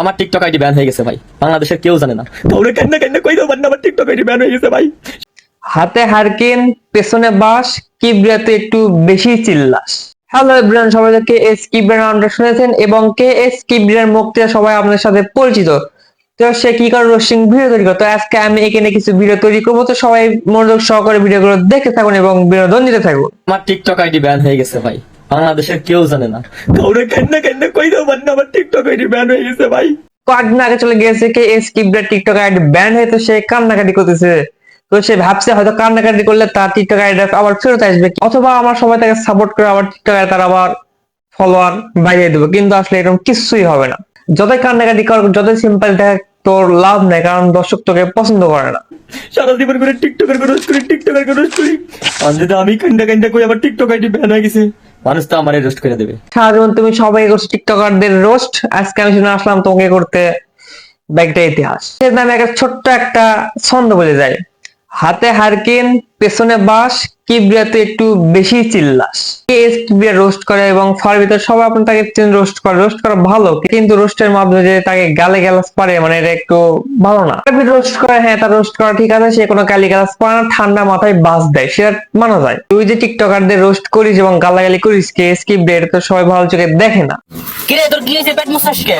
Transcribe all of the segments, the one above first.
আমার TikTok ID ban হয়ে গেছে ভাই। বাংলাদেশের কেউ জানে না। তোমরা কেন কেন কই দেবেন না আমার টিকটক আইডি ব্যান হয়ে গেছে ভাই। হাতে হারকিন পেছনে বাস কিবরিয়াতে একটু বেশি চিল্লাস। হ্যালো এভরিওয়ান সবাই কে এস কিবরিয়ার নামটা শুনেছেন এবং কে এস কিবরিয়ার মুখটা সবাই আপনাদের সাথে পরিচিত। তো সে কি করে রোস্টিং ভিডিও তৈরি করে তো আজকে আমি এখানে কিছু ভিডিও তৈরি করব তো সবাই মনোযোগ সহকারে ভিডিওগুলো দেখতে থাকুন এবং বিনোদন নিতে থাকুন। আমার টিকটক আইডি ব্যান হয়ে গেছে ভাই। বাংলাদেশের কেউ জানে না। তোমরা কেন কেন কই দেবেন না আমার টিকটক আইডি ব্যান হয়ে গেছে ভাই। কয়েকদিন আগে চলে গিয়েছে কে এস কিবরিয়ার টিকটক আইডি ব্যান হয়ে তো সে কান্নাকাটি করতেছে। তো সে ভাবছে হয়তো কান্নাকাটি করলে তার টিকটক আইডি আবার ফেরত আসবে অথবা আমার সবাই তাকে সাপোর্ট করে আবার টিকটক আইডি তার আবার ফলোয়ার বাড়িয়ে দেবো। কিন্তু আসলে এরকম কিছুই হবে না। যতই কান্নাকাটি কর যতই সিম্পল দেখ তোর লাভ নেই কারণ দর্শক তোকে পছন্দ করে না। সারা জীবন করে টিকটকের করে রোস্ট করি টিকটকের করে। রোস্ট করি আমি কান্না কান্না কই আবার টিকটক আইডি ব্যান হয়ে গেছে। মানুষ তো আমারে রোস্ট করে দেবে। সারা জীবন তুমি সবাই করছ টিকটকারদের রোস্ট আজকে আমি শুনে আসলাম তোমাকে করতে ব্যাগটা ইতিহাস। এর নামে একটা ছোট্ট একটা ছন্দ বলে যায়। হাতে হারকিন, পেছনে বাস কিবরিয়াতে একটু বেশি চিল্লাস। কে এস কিবরিয়া রোস্ট করে এবং ফার ভিতর সবাই আপনি তাকে রোস্ট করে। রোস্ট করা ভালো কিন্তু রোস্টের মাধ্যমে যে তাকে গালে গ্যালাস পারে মানে এটা একটু ভালো না। রোস্ট করে হ্যাঁ তার রোস্ট করা ঠিক আছে সে কোনো গালি গ্যালাস পারে না ঠান্ডা মাথায় বাস দেয়। সেটা মানা যায়। তুই যে টিকটকারদের রোস্ট করিস এবং গালাগালি করিস কে এস কিবরিয়া এটা তো সবাই ভালো চোখে দেখে না। কিরে তোর কি হয়েছে? পেট মুসাসকে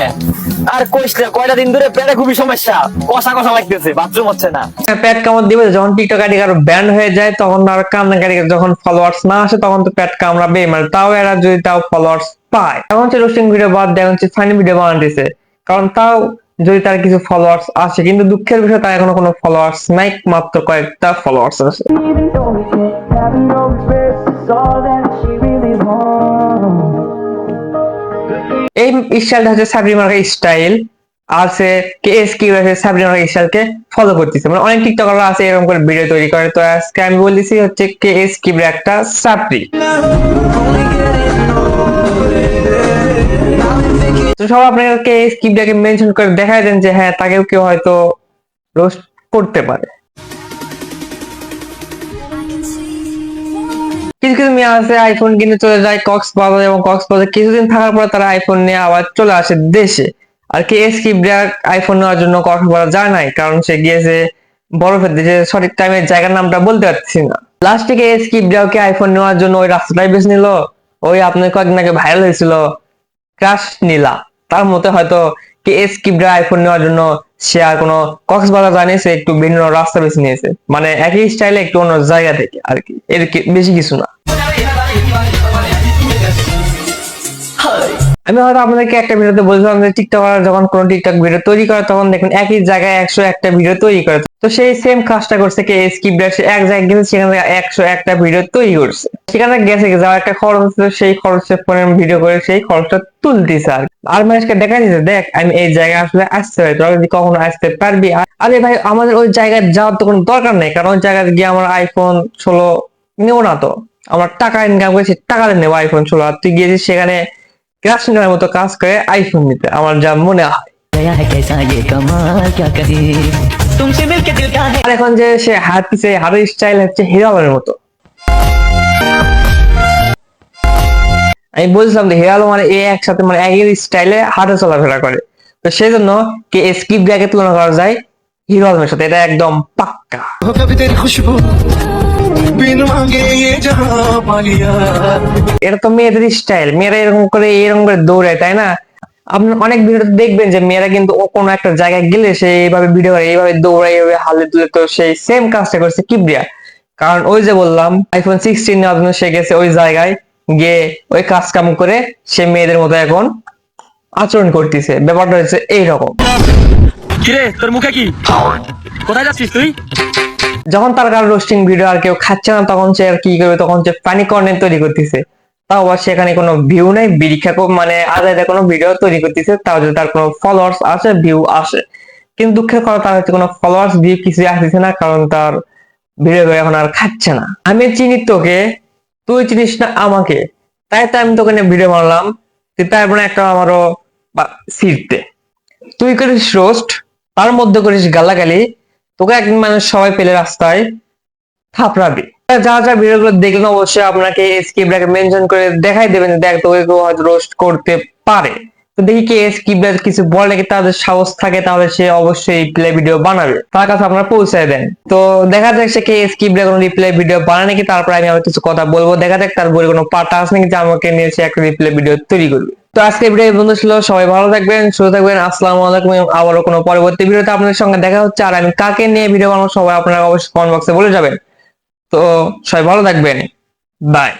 আর কইস না কয়টা দিন ধরে পেটে খুবই সমস্যা। কষা কষা লাগতেছে বাথরুম হচ্ছে না। প্যাট কামড় দিবে যখন টিকটক আইডি কারও ব্যান্ড হয়ে যায় তখন আর কান্নাকাটি করে, যখন ফলোয়ার্স না আসে তখন তো প্যাট কামড়াবে মানে তাও এরা যদি তাও ফলোয়ার্স পায়। এখন হচ্ছে রোস্টিং ভিডিও বাদ দেয় হচ্ছে ফানি ভিডিও বানাতেছে কারণ তাও যদি তার কিছু ফলোয়ার্স আসে কিন্তু দুঃখের বিষয় তার এখনও কোনো ফলোয়ার্স নাই মাত্র কয়েকটা ফলোয়ার্স আছে. এই স্টাইলটা হচ্ছে সাবরিমার স্টাইল আছে, কে এস কি আছে সাবরিমার স্টাইলকে ফলো করতেছে। মানে অনেক টিকটকাররা আছে, এরকম করে ভিডিও তৈরি করে। তো আজকে আমি বলতেছি হচ্ছে কে এস কিবরা একটা সাপ্রি তো সব আপনাকে কে এস কিবরাকে মেনশন করে দেখায় দেন যে হ্যাঁ তাকেও কেউ হয়তো রোস্ট করতে পারে। কিছু কিছু মেয়ে আছে আইফোন কিনে চলে যায় কক্সবাজার এবং কক্সবাজার কিছুদিন থাকার পর তারা আইফোন নিয়ে আবার চলে আসে দেশে। আর কে এস কিবরা আইফোন নেওয়ার জন্য কক্সবাজার যায় নাই, কারণ সে গিয়েছে বরফের দেশে, সঠিক টাইমের জায়গার নামটা বলতে পারছি না। লাস্টে কে এস কিবরাকে আইফোন নেওয়ার জন্য ওই রাস্তাটাই বেছে নিল, ওই আপনার কয়েকদিন আগে ভাইরাল হয়েছিল ক্রাশ নীলা। তার মতে হয়তো কে এস কিবরা আইফোন নেওয়ার জন্য সে আর কোনো কক্সবাজার জানে সে একটু ভিন্ন রাস্তা বেছে নিয়েছে। মানে একই স্টাইলে একটু অন্য জায়গা থেকে আর কি, এর বেশি কিছু না। আমি হয়তো আপনাদেরকে একটা ভিডিওতে বলছিলাম যে টিকটকার যখন কোনো টিকটক ভিডিও তৈরি করে, তখন দেখুন একই জায়গায় একশো একটা ভিডিও তৈরি করে। তো সেই সেম কাজটা করছে কে? স্কিপ সে এক জায়গায় গেছে, সেখানে একশো একটা ভিডিও তৈরি করছে। সেখানে গেছে যাওয়ার একটা খরচ আছে সেই খরচে ফোনে ভিডিও করে সেই খরচটা তুলতেছে আর আর মানুষকে দেখা দিচ্ছে দেখ, আমি এই জায়গায় আসলে আসতে পারি, তোরা যদি কখনো আসতে পারবি। আরে ভাই, আমাদের ওই জায়গায় যাওয়ার তো কোনো দরকার নেই, কারণ ওই জায়গায় গিয়ে আমার আইফোন ষোলো নেব না তো। আমার টাকা ইনকাম করেছি টাকা নেব আইফোন ষোলো। আর তুই গিয়েছিস সেখানে ক্রাশ নেওয়ার মতো কাজ করে আইফোন নিতে আমার যা মনে হয়। এখন যে সে স্টাইল হচ্ছে মতো। আমি বলছিলাম যে হিরাল মানে এ একসাথে মানে একই স্টাইলে হাতে চলাফেরা করে। তো সেই জন্য কে স্কিপ ব্যাগে তুলনা করা যায় হিরো আলমের সাথে এটা একদম পাক্কা। এটা তো মেয়েদের স্টাইল মেয়েরা এরকম করে এরকম করে দৌড়ায় তাই না? আপনি অনেক ভিডিও দেখবেন যে মেয়েরা কিন্তু কোনো একটা জায়গায় গেলে সে এইভাবে ভিডিও করে এইভাবে দৌড়ায় এইভাবে হালে তুলে তো সেই সেম কাজটা করছে কিবরিয়া। কারণ ওই যে বললাম আইফোন সিক্সটিন নেওয়ার জন্য সে গেছে ওই জায়গায় গিয়ে ওই কাজ কাম করে সে মেয়েদের মতো এখন আচরণ করতেছে। ব্যাপারটা হচ্ছে এইরকম। কিরে তোর মুখে কি? কোথায় যাচ্ছিস তুই? যখন তার কারও রোস্টিং ভিডিও আর কেউ খাচ্ছে না, তখন সে আর কি করবে? তখন সে ফানি কন্টেন্ট তৈরি করতেছে। তাও আবার সেখানে কোনো ভিউ নেই বিরিক্ষা মানে আলাদা কোনো ভিডিও তৈরি করতেছে, তাও যদি তার কোনো ফলোয়ার্স আসে ভিউ আসে। কিন্তু দুঃখের কথা, তার হচ্ছে কোনো ফলোয়ার্স ভিউ কিছু আসতেছে না, কারণ তার ভিডিও এখন আর খাচ্ছে না। আমি চিনি তোকে, তুই চিনিস না আমাকে। তাই তো আমি তোকে নিয়ে ভিডিও বানালাম। তুই তারপরে একটা আমারও সিটতে। তুই করিস রোস্ট তার মধ্যে করিস গালাগালি। তোকে একদিন মানুষ সবাই পেলে রাস্তায় থাপড়াবে। যা যা ভিডিওগুলো দেখলেন, অবশ্যই আপনাকে স্কিপ মেনশন করে দেখাই দেবেন, দেখ তোকে কেউ হয়তো রোস্ট করতে পারে। তো দেখি কে স্কিপের কিছু বলে নাকি তাদের সাহস থাকে, তাহলে সে অবশ্যই রিপ্লাই ভিডিও বানাবে। তার কাছে আপনারা পৌঁছায় দেন। তো দেখা যাক সে কে স্কিপের কোনো রিপ্লাই ভিডিও বানায় নাকি, তারপর আমি আবার কিছু কথা বলব। দেখা যাক তার বই কোনো পার্ট আছে নাকি, যে আমাকে নিয়ে সে একটা রিপ্লাই ভিডিও তৈরি করবে। তো আজকে ভিডিও বন্ধু ছিল। সবাই ভালো থাকবেন, সুস্থ থাকবেন। আসসালামু আলাইকুম। আবার আবারও কোনো পরবর্তী ভিডিওতে আপনাদের সঙ্গে দেখা হচ্ছে। আর আমি কাকে নিয়ে ভিডিও বানাবো সবাই আপনারা অবশ্যই কমেন্ট বক্সে বলে যাবেন। তো সবাই ভালো থাকবেন। বাই